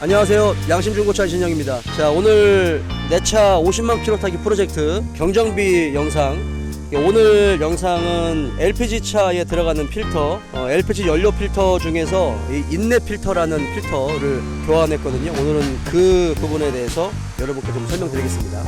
안녕하세요. 양심중고차 진영입니다. 자, 오늘 내 차 50만 킬로 타기 프로젝트 경정비 영상. 오늘 영상은 LPG 차에 들어가는 필터, 어, LPG 연료 필터 중에서 이 인내 필터라는 필터를 교환했거든요. 오늘은 그 부분에 대해서 여러분께 좀 설명드리겠습니다.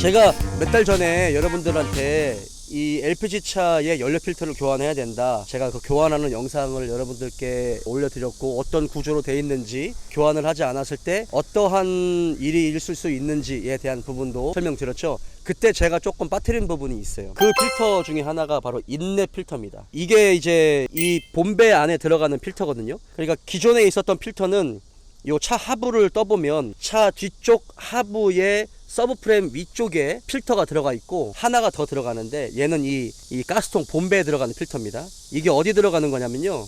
제가 몇 달 전에 여러분들한테 이 LPG 차의 연료 필터를 교환해야 된다. 제가 그 교환하는 영상을 여러분들께 올려드렸고 어떤 구조로 돼 있는지 교환을 하지 않았을 때 어떠한 일이 있을 수 있는지에 대한 부분도 설명드렸죠. 그때 제가 조금 빠뜨린 부분이 있어요. 그 필터 중에 하나가 바로 인내 필터입니다. 이게 이제 이 본배 안에 들어가는 필터거든요. 그러니까 기존에 있었던 필터는 요 차 하부를 떠보면 차 뒤쪽 하부에 서브프레임 위쪽에 필터가 들어가 있고 하나가 더 들어가는데 얘는 이, 이 가스통 본배에 들어가는 필터입니다. 이게 어디 들어가는 거냐면요.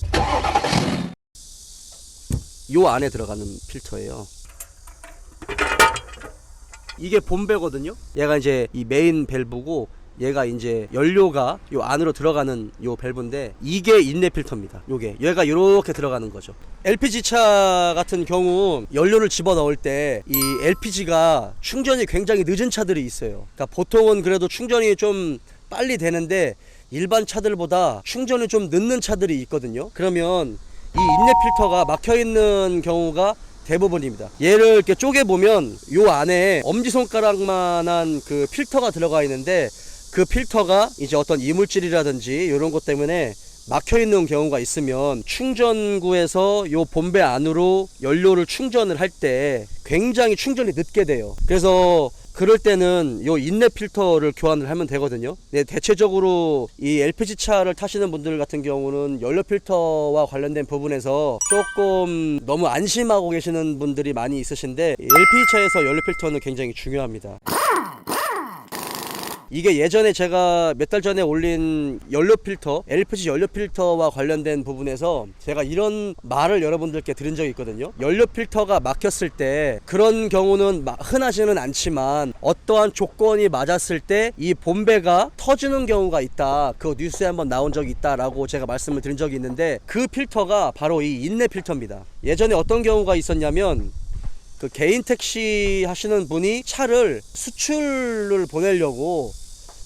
요 안에 들어가는 필터예요. 이게 본배거든요. 얘가 이제 이 메인 밸브고 얘가 이제 연료가 요 안으로 들어가는 요 밸브인데 이게 인내 필터입니다. 요게 얘가 이렇게 들어가는 거죠. LPG 차 같은 경우 연료를 집어 넣을 때 이 LPG가 충전이 굉장히 늦은 차들이 있어요. 그러니까 보통은 그래도 충전이 좀 빨리 되는데 일반 차들보다 충전이 좀 늦는 차들이 있거든요. 그러면 이 인내 필터가 막혀 있는 경우가 대부분입니다. 얘를 이렇게 쪼개 보면 요 안에 엄지 손가락만한 그 필터가 들어가 있는데 그 필터가 이제 어떤 이물질이라든지 이런 것 때문에 막혀 있는 경우가 있으면 충전구에서 요 본배 안으로 연료를 충전을 할 때 굉장히 충전이 늦게 돼요. 그래서 그럴 때는 요 인내 필터를 교환을 하면 되거든요. 네, 대체적으로 이 LPG 차를 타시는 분들 같은 경우는 연료 필터와 관련된 부분에서 조금 너무 안심하고 계시는 분들이 많이 있으신데 LPG 차에서 연료 필터는 굉장히 중요합니다. 이게 예전에 제가 몇 달 전에 올린 연료 필터, LPG 연료 필터와 관련된 부분에서 제가 이런 말을 여러분들께 들은 적이 있거든요. 연료 필터가 막혔을 때 그런 경우는 마- 흔하지는 않지만 어떠한 조건이 맞았을 때 이 본배가 터지는 경우가 있다. 그 뉴스에 한번 나온 적이 있다라고 제가 말씀을 드린 적이 있는데 그 필터가 바로 이 인내 필터입니다. 예전에 어떤 경우가 있었냐면 그 개인 택시 하시는 분이 차를 수출을 보내려고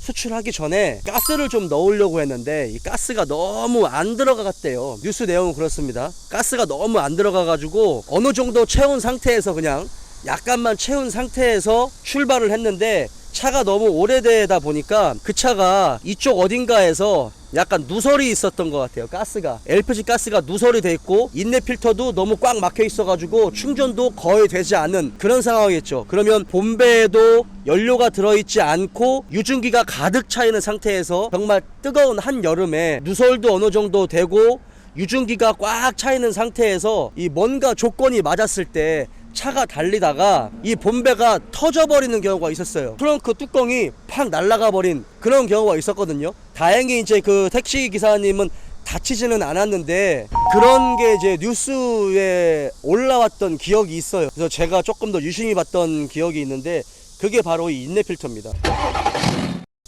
수출하기 전에 가스를 좀 넣으려고 했는데 이 가스가 너무 안 들어가갔대요. 뉴스 내용은 그렇습니다. 가스가 너무 안 들어가가지고 어느 정도 채운 상태에서 그냥 약간만 채운 상태에서 출발을 했는데 차가 너무 오래되다 보니까 그 차가 이쪽 어딘가에서 약간 누설이 있었던 것 같아요. 가스가 LPG 가스가 누설이 돼 있고 인내 필터도 너무 꽉 막혀 있어가지고 충전도 거의 되지 않는 그런 상황이겠죠. 그러면 본배에도 연료가 들어있지 않고 유증기가 가득 차 있는 상태에서 정말 뜨거운 한 여름에 누설도 어느 정도 되고 유증기가 꽉 차 있는 상태에서 이 뭔가 조건이 맞았을 때 차가 달리다가 이 본배가 터져버리는 경우가 있었어요. 트렁크 뚜껑이 팍 날아가 버린 그런 경우가 있었거든요. 다행히 이제 그 택시 기사님은 다치지는 않았는데 그런 게 이제 뉴스에 올라왔던 기억이 있어요. 그래서 제가 조금 더 유심히 봤던 기억이 있는데 그게 바로 이 인내 필터입니다.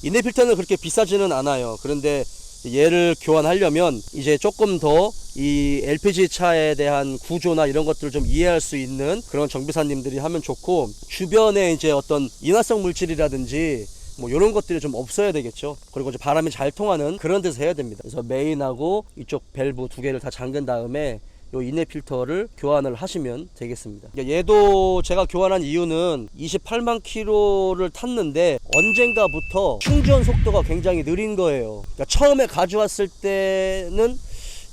인내 필터는 그렇게 비싸지는 않아요. 그런데 얘를 교환하려면 이제 조금 더 이 LPG 차에 대한 구조나 이런 것들을 좀 이해할 수 있는 그런 정비사님들이 하면 좋고 주변에 이제 어떤 인화성 물질이라든지 뭐 이런 것들이 좀 없어야 되겠죠. 그리고 이제 바람이 잘 통하는 그런 데서 해야 됩니다. 그래서 메인하고 이쪽 밸브 두 개를 다 잠근 다음에 요 인내 필터를 교환을 하시면 되겠습니다. 그러니까 얘도 제가 교환한 이유는 28만 킬로를 탔는데 언젠가부터 충전 속도가 굉장히 느린 거예요. 그러니까 처음에 가져왔을 때는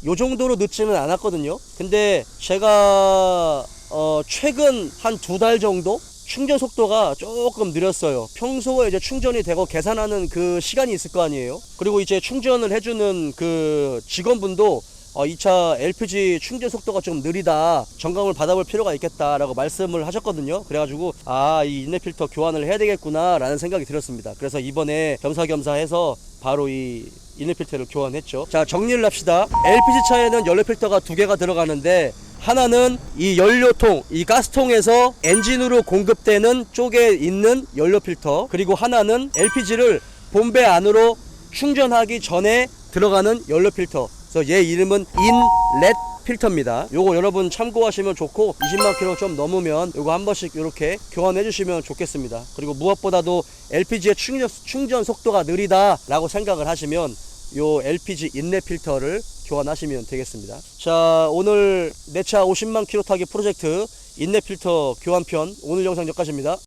요 정도로 늦지는 않았거든요. 근데 제가 어 최근 한 두 달 정도 충전 속도가 조금 느렸어요. 평소에 이제 충전이 되고 계산하는 그 시간이 있을 거 아니에요. 그리고 이제 충전을 해주는 그 직원분도 어, 이차 LPG 충전 속도가 좀 느리다. 점검을 받아볼 필요가 있겠다라고 말씀을 하셨거든요. 그래가지고 아, 이 인내 필터 교환을 해야 되겠구나 라는 생각이 들었습니다. 그래서 이번에 겸사겸사 해서 바로 이 인내 필터를 교환했죠. 자, 정리를 합시다. LPG 차에는 연료 필터가 두 개가 들어가는데 하나는 이 연료통, 이 가스통에서 엔진으로 공급되는 쪽에 있는 연료 필터, 그리고 하나는 LPG를 본배 안으로 충전하기 전에 들어가는 연료 필터 그래서 얘 이름은 인렛 필터입니다. 요거 여러분 참고하시면 좋고 20만 킬로 좀 넘으면 요거 한 번씩 이렇게 교환해 주시면 좋겠습니다. 그리고 무엇보다도 LPG의 충전, 충전 속도가 느리다라고 생각을 하시면 요 LPG 인내 필터를 교환하시면 되겠습니다. 자, 오늘 내 차 50만 킬로 타기 프로젝트 인내 필터 교환편 오늘 영상 여기까지입니다.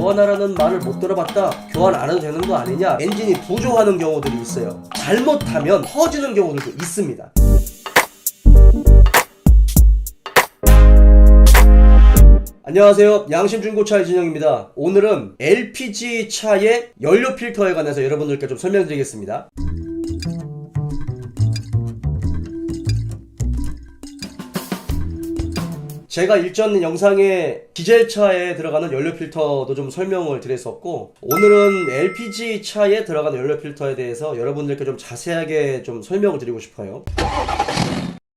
교환하라는 말을 못 들어봤다. 교환 안 해도 되는 거 아니냐? 엔진이 부조하는 경우들이 있어요. 잘못하면 터지는 경우들도 있습니다. 안녕하세요. 양심중고차 이진영입니다. 오늘은 LPG 차의 연료 필터에 관해서 여러분들께 좀 설명드리겠습니다. 제가 일전 영상에 디젤차에 들어가는 연료 필터도 좀 설명을 드렸었고 오늘은 LPG 차에 들어가는 연료 필터에 대해서 여러분들께 좀 자세하게 좀 설명을 드리고 싶어요.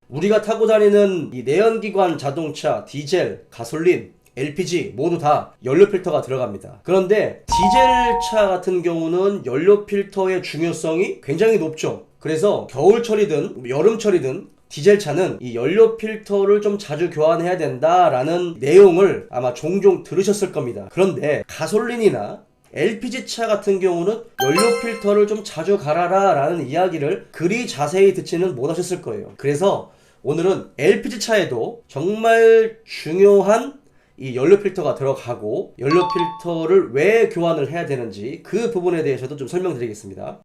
우리가 타고 다니는 이 내연기관 자동차, 디젤, 가솔린, LPG 모두 다 연료 필터가 들어갑니다. 그런데 디젤차 같은 경우는 연료 필터의 중요성이 굉장히 높죠. 그래서 겨울철이든 여름철이든 디젤차는 이 연료 필터를 좀 자주 교환해야 된다라는 내용을 아마 종종 들으셨을 겁니다. 그런데 가솔린이나 LPG 차 같은 경우는 연료 필터를 좀 자주 갈아라 라는 이야기를 그리 자세히 듣지는 못하셨을 거예요. 그래서 오늘은 LPG 차에도 정말 중요한 이 연료 필터가 들어가고 연료 필터를 왜 교환을 해야 되는지 그 부분에 대해서도 좀 설명드리겠습니다.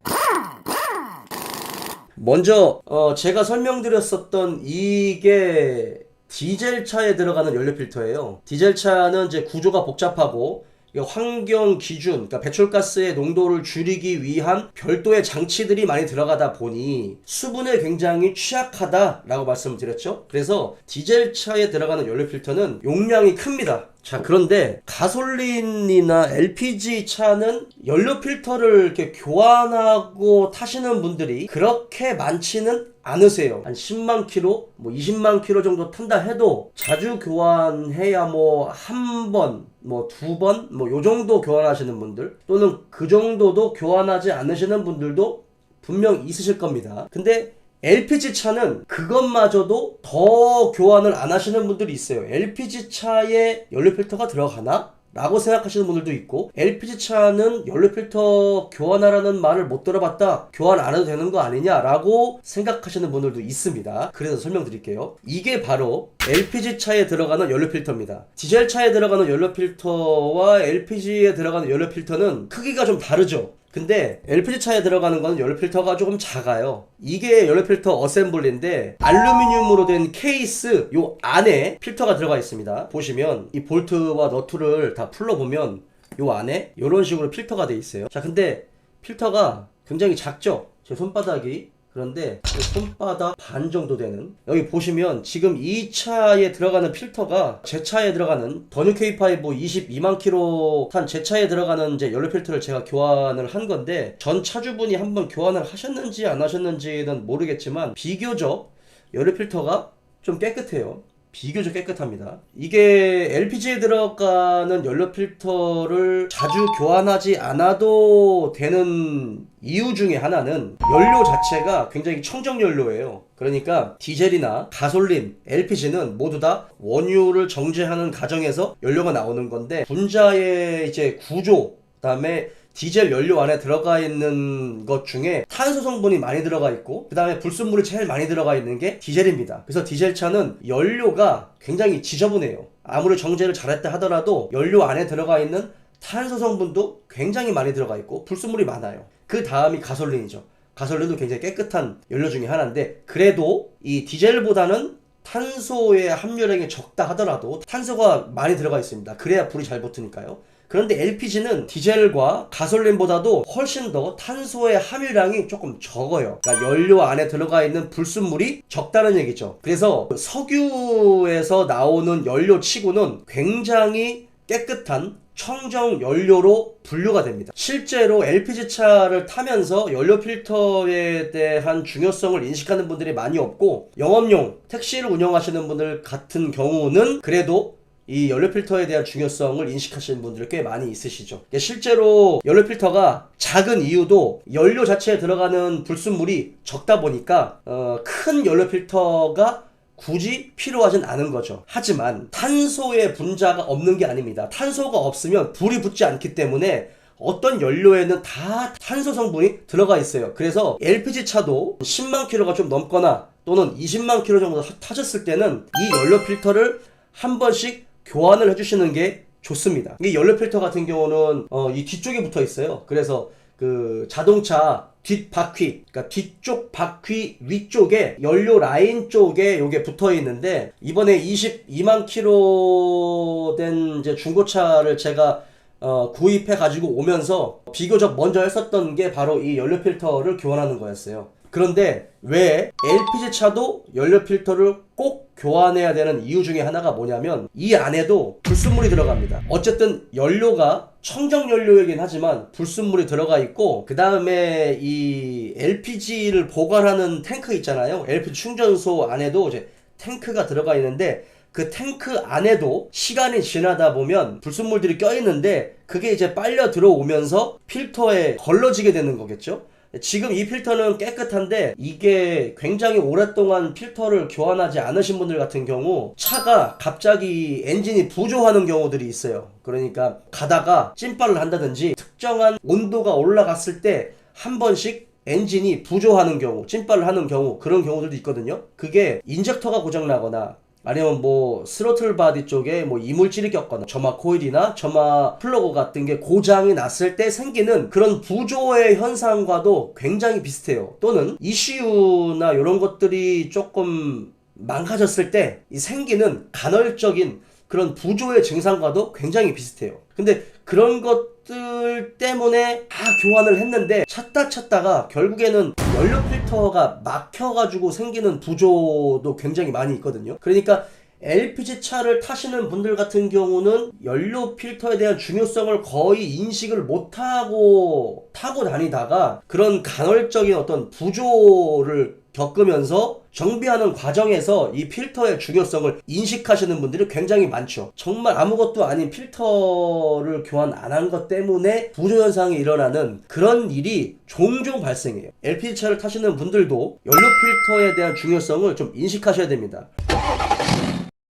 먼저 어, 제가 설명드렸었던 이게 디젤 차에 들어가는 연료 필터예요. 디젤 차는 이제 구조가 복잡하고 환경 기준, 그러니까 배출가스의 농도를 줄이기 위한 별도의 장치들이 많이 들어가다 보니 수분에 굉장히 취약하다라고 말씀드렸죠. 그래서 디젤 차에 들어가는 연료 필터는 용량이 큽니다. 자, 그런데 가솔린이나 LPG 차는 연료 필터를 이렇게 교환하고 타시는 분들이 그렇게 많지는 않으세요. 한 10만 킬로, 뭐 20만 킬로 정도 탄다 해도 자주 교환해야 뭐 한 번, 뭐 두 번, 뭐 요 정도 교환하시는 분들 또는 그 정도도 교환하지 않으시는 분들도 분명 있으실 겁니다. 근데 LPG 차는 그것마저도 더 교환을 안 하시는 분들이 있어요. LPG 차에 연료 필터가 들어가나? 라고 생각하시는 분들도 있고 LPG 차는 연료 필터 교환하라는 말을 못 들어봤다. 교환 안 해도 되는 거 아니냐? 라고 생각하시는 분들도 있습니다. 그래서 설명드릴게요. 이게 바로 LPG 차에 들어가는 연료 필터입니다. 디젤 차에 들어가는 연료 필터와 LPG에 들어가는 연료 필터는 크기가 좀 다르죠 근데 LPG 차에 들어가는 거는 연료 필터가 조금 작아요. 이게 연료 필터 어셈블리인데 알루미늄으로 된 케이스 요 안에 필터가 들어가 있습니다. 보시면 이 볼트와 너트를 다 풀러 보면 요 안에 이런 식으로 필터가 돼 있어요. 자, 근데 필터가 굉장히 작죠? 제 손바닥이 그런데 그 손바닥 반 정도 되는 여기 보시면 지금 이 차에 들어가는 필터가 제 차에 들어가는 더뉴 K5 22만 킬로 탄 제 차에 들어가는 이제 연료 필터를 제가 교환을 한 건데 전 차주분이 한번 교환을 하셨는지 안 하셨는지는 모르겠지만 비교적 연료 필터가 좀 깨끗해요. 비교적 깨끗합니다. 이게 LPG에 들어가는 연료 필터를 자주 교환하지 않아도 되는 이유 중에 하나는 연료 자체가 굉장히 청정 연료예요. 그러니까 디젤이나 가솔린, LPG는 모두 다 원유를 정제하는 과정에서 연료가 나오는 건데 분자의 이제 구조, 그다음에 디젤 연료 안에 들어가 있는 것 중에 탄소 성분이 많이 들어가 있고 그 다음에 불순물이 제일 많이 들어가 있는 게 디젤입니다. 그래서 디젤 차는 연료가 굉장히 지저분해요. 아무리 정제를 잘했다 하더라도 연료 안에 들어가 있는 탄소 성분도 굉장히 많이 들어가 있고 불순물이 많아요. 그 다음이 가솔린이죠. 가솔린도 굉장히 깨끗한 연료 중에 하나인데 그래도 이 디젤보다는 탄소의 함유량이 적다 하더라도 탄소가 많이 들어가 있습니다. 그래야 불이 잘 붙으니까요. 그런데 LPG는 디젤과 가솔린보다도 훨씬 더 탄소의 함유량이 조금 적어요. 그러니까 연료 안에 들어가 있는 불순물이 적다는 얘기죠. 그래서 석유에서 나오는 연료 치고는 굉장히 깨끗한 청정 연료로 분류가 됩니다. 실제로 LPG 차를 타면서 연료 필터에 대한 중요성을 인식하는 분들이 많이 없고 영업용 택시를 운영하시는 분들 같은 경우는 그래도 이 연료 필터에 대한 중요성을 인식하시는 분들이 꽤 많이 있으시죠. 이게 실제로 연료 필터가 작은 이유도 연료 자체에 들어가는 불순물이 적다 보니까 어, 큰 연료 필터가 굳이 필요하진 않은 거죠. 하지만 탄소의 분자가 없는 게 아닙니다. 탄소가 없으면 불이 붙지 않기 때문에 어떤 연료에는 다 탄소 성분이 들어가 있어요. 그래서 LPG 차도 10만 킬로가 좀 넘거나 또는 20만 킬로 정도 타- 타셨을 때는 이 연료 필터를 한 번씩 교환을 해주시는 게 좋습니다. 이 연료 필터 같은 경우는 어, 이 뒤쪽에 붙어 있어요. 그래서 그 자동차 뒷 바퀴, 그러니까 뒤쪽 바퀴 위쪽에 연료 라인 쪽에 요게 붙어 있는데 이번에 22만 킬로 된 이제 중고차를 제가 어, 구입해 가지고 오면서 비교적 먼저 했었던 게 바로 이 연료 필터를 교환하는 거였어요. 그런데 왜 LPG 차도 연료 필터를 꼭 교환해야 되는 이유 중에 하나가 뭐냐면 이 안에도 불순물이 들어갑니다. 어쨌든 연료가 청정 연료이긴 하지만 불순물이 들어가 있고 그 다음에 이 LPG를 보관하는 탱크 있잖아요. LPG 충전소 안에도 이제 탱크가 들어가 있는데 그 탱크 안에도 시간이 지나다 보면 불순물들이 껴 있는데 그게 이제 빨려 들어오면서 필터에 걸러지게 되는 거겠죠. 지금 이 필터는 깨끗한데 이게 굉장히 오랫동안 필터를 교환하지 않으신 분들 같은 경우 차가 갑자기 엔진이 부조하는 경우들이 있어요. 그러니까 가다가 찐빨을 한다든지 특정한 온도가 올라갔을 때 한 번씩 엔진이 부조하는 경우, 찐빨을 하는 경우 그런 경우들도 있거든요. 그게 인젝터가 고장 나거나 아니면 뭐 스로틀 바디 쪽에 뭐 이물질이 꼈거나 점화 코일이나 점화 플러그 같은 게 고장이 났을 때 생기는 그런 부조의 현상과도 굉장히 비슷해요. 또는 ECU나 이런 것들이 조금 망가졌을 때이 생기는 간헐적인 그런 부조의 증상과도 굉장히 비슷해요. 근데 그런 것들 때문에 다 교환을 했는데 찾다 찾다가 결국에는 연료 필터가 막혀가지고 생기는 부조도 굉장히 많이 있거든요. 그러니까 LPG 차를 타시는 분들 같은 경우는 연료 필터에 대한 중요성을 거의 인식을 못하고 타고 다니다가 그런 간헐적인 어떤 부조를 겪으면서 정비하는 과정에서 이 필터의 중요성을 인식하시는 분들이 굉장히 많죠. 정말 아무것도 아닌 필터를 교환 안 한 것 때문에 부조 현상이 일어나는 그런 일이 종종 발생해요. LPG 차를 타시는 분들도 연료 필터에 대한 중요성을 좀 인식하셔야 됩니다.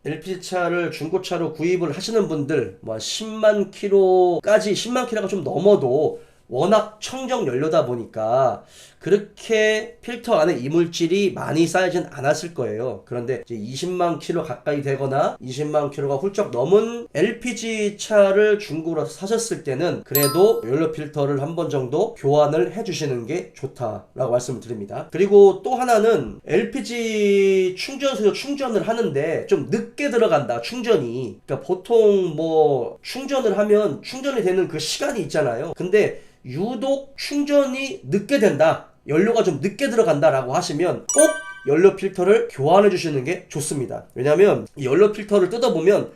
LPG 차를 중고차로 구입을 하시는 분들 뭐 10만 킬로까지 10만 킬로가 좀 넘어도 워낙 청정 연료다 보니까 그렇게 필터 안에 이물질이 많이 쌓이진 않았을 거예요. 그런데 이제 20만 킬로 가까이 되거나 20만 킬로가 훌쩍 넘은 LPG 차를 중고로 사셨을 때는 그래도 연료 필터를 한 번 정도 교환을 해주시는 게 좋다라고 말씀을 드립니다. 그리고 또 하나는 LPG 충전소에 충전을 하는데 좀 늦게 들어간다 충전이. 그러니까 보통 뭐 충전을 하면 충전이 되는 그 시간이 있잖아요. 근데 유독 충전이 늦게 된다. 연료가 좀 늦게 들어간다라고 하시면 꼭 연료 필터를 교환해 주시는 게 좋습니다. 왜냐면 이 연료 필터를 뜯어보면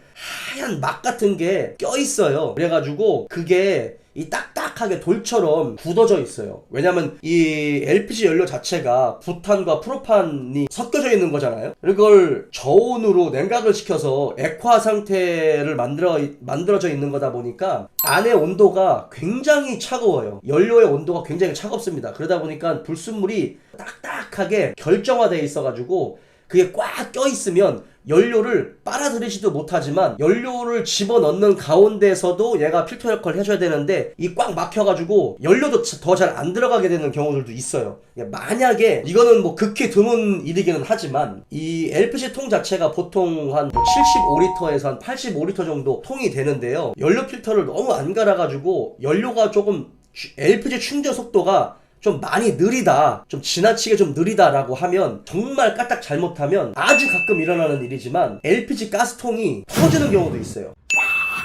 하얀 막 같은 게 껴 있어요. 그래가지고 그게 이 딱딱 하게 돌처럼 굳어져 있어요. 왜냐면 이 LPG 연료 자체가 부탄과 프로판이 섞여져 있는 거잖아요. 이걸 저온으로 냉각을 시켜서 액화 상태를 만들어 만들어져 있는 거다 보니까 안의 온도가 굉장히 차가워요. 연료의 온도가 굉장히 차갑습니다. 그러다 보니까 불순물이 딱딱하게 결정화되어 있어가지고 그게 꽉 껴 있으면 연료를 빨아들이지도 못하지만 연료를 집어넣는 가운데서도 얘가 필터 역할을 해줘야 되는데 이 꽉 막혀가지고 연료도 더 잘 안 들어가게 되는 경우들도 있어요. 만약에 이거는 뭐 극히 드문 일이기는 하지만 이 LPG 통 자체가 보통 한 75리터에서 한 85리터 정도 통이 되는데요. 연료 필터를 너무 안 갈아가지고 연료가 조금 주- LPG 충전 속도가 좀 많이 느리다, 좀 지나치게 좀 느리다라고 하면 정말 까딱 잘못하면 아주 가끔 일어나는 일이지만 LPG 가스통이 터지는 경우도 있어요.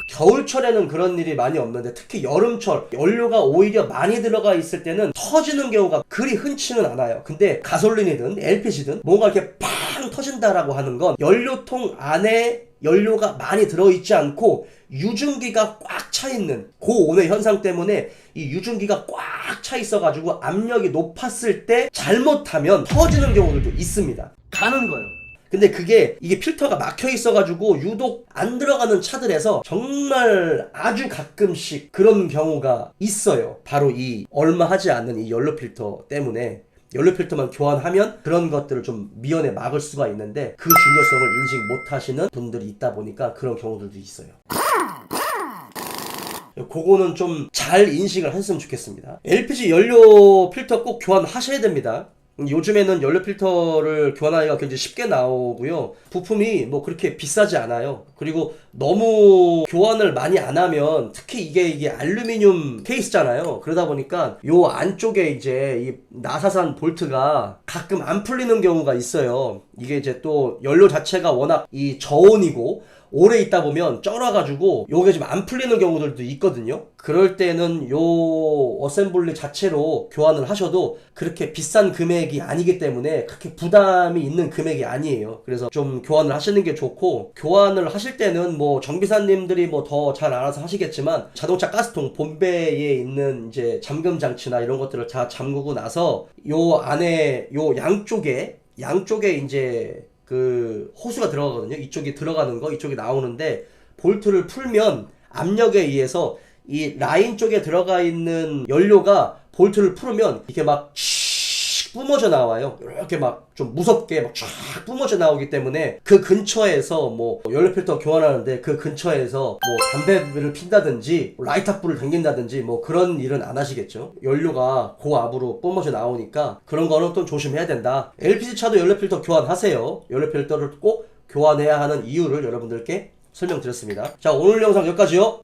겨울철에는 그런 일이 많이 없는데 특히 여름철 연료가 오히려 많이 들어가 있을 때는 터지는 경우가 그리 흔치는 않아요. 근데 가솔린이든 LPG든 뭔가 이렇게 팡 터진다라고 하는 건 연료통 안에 연료가 많이 들어있지 않고 유증기가 꽉 차 있는 고온의 현상 때문에 이 유증기가 꽉 차 있어가지고 압력이 높았을 때 잘못하면 터지는 경우들도 있습니다. 가는 거예요. 근데 그게 이게 필터가 막혀 있어가지고 유독 안 들어가는 차들에서 정말 아주 가끔씩 그런 경우가 있어요. 바로 이 얼마 하지 않는 이 연료 필터 때문에 연료 필터만 교환하면 그런 것들을 좀 미연에 막을 수가 있는데 그 중요성을 인식 못 하시는 분들이 있다 보니까 그런 경우들도 있어요. 그거는 좀 잘 인식을 했으면 좋겠습니다. LPG 연료 필터 꼭 교환하셔야 됩니다. 요즘에는 연료 필터를 교환하기가 굉장히 쉽게 나오고요. 부품이 뭐 그렇게 비싸지 않아요. 그리고 너무 교환을 많이 안 하면 특히 이게 이게 알루미늄 케이스잖아요. 그러다 보니까 요 안쪽에 이제 이 나사산 볼트가 가끔 안 풀리는 경우가 있어요. 이게 이제 또 연료 자체가 워낙 이 저온이고 오래 있다 보면 쩔어가지고 요게 좀 안 풀리는 경우들도 있거든요. 그럴 때는 요 어셈블리 자체로 교환을 하셔도 그렇게 비싼 금액이 아니기 때문에 그렇게 부담이 있는 금액이 아니에요. 그래서 좀 교환을 하시는 게 좋고 교환을 하실 때는 뭐 정비사님들이 뭐 더 잘 알아서 하시겠지만 자동차 가스통 본배에 있는 이제 잠금 장치나 이런 것들을 다 잠그고 나서 요 안에 요 양쪽에 양쪽에 이제 그 호수가 들어가거든요. 이쪽이 들어가는 거, 이쪽이 나오는데 볼트를 풀면 압력에 의해서 이 라인 쪽에 들어가 있는 연료가 볼트를 풀으면 이렇게 막씩 뿜어져 나와요. 이렇게 막 좀 무섭게 막 쫙 뿜어져 나오기 때문에 그 근처에서 뭐 연료 필터 교환하는데 그 근처에서 뭐 담배를 핀다든지 라이터 불을 당긴다든지 뭐 그런 일은 안 하시겠죠. 연료가 고압으로 뿜어져 나오니까 그런 거는 좀 조심해야 된다. LPG 차도 연료 필터 교환하세요. 연료 필터를 꼭 교환해야 하는 이유를 여러분들께 설명드렸습니다. 자 오늘 영상 여기까지요.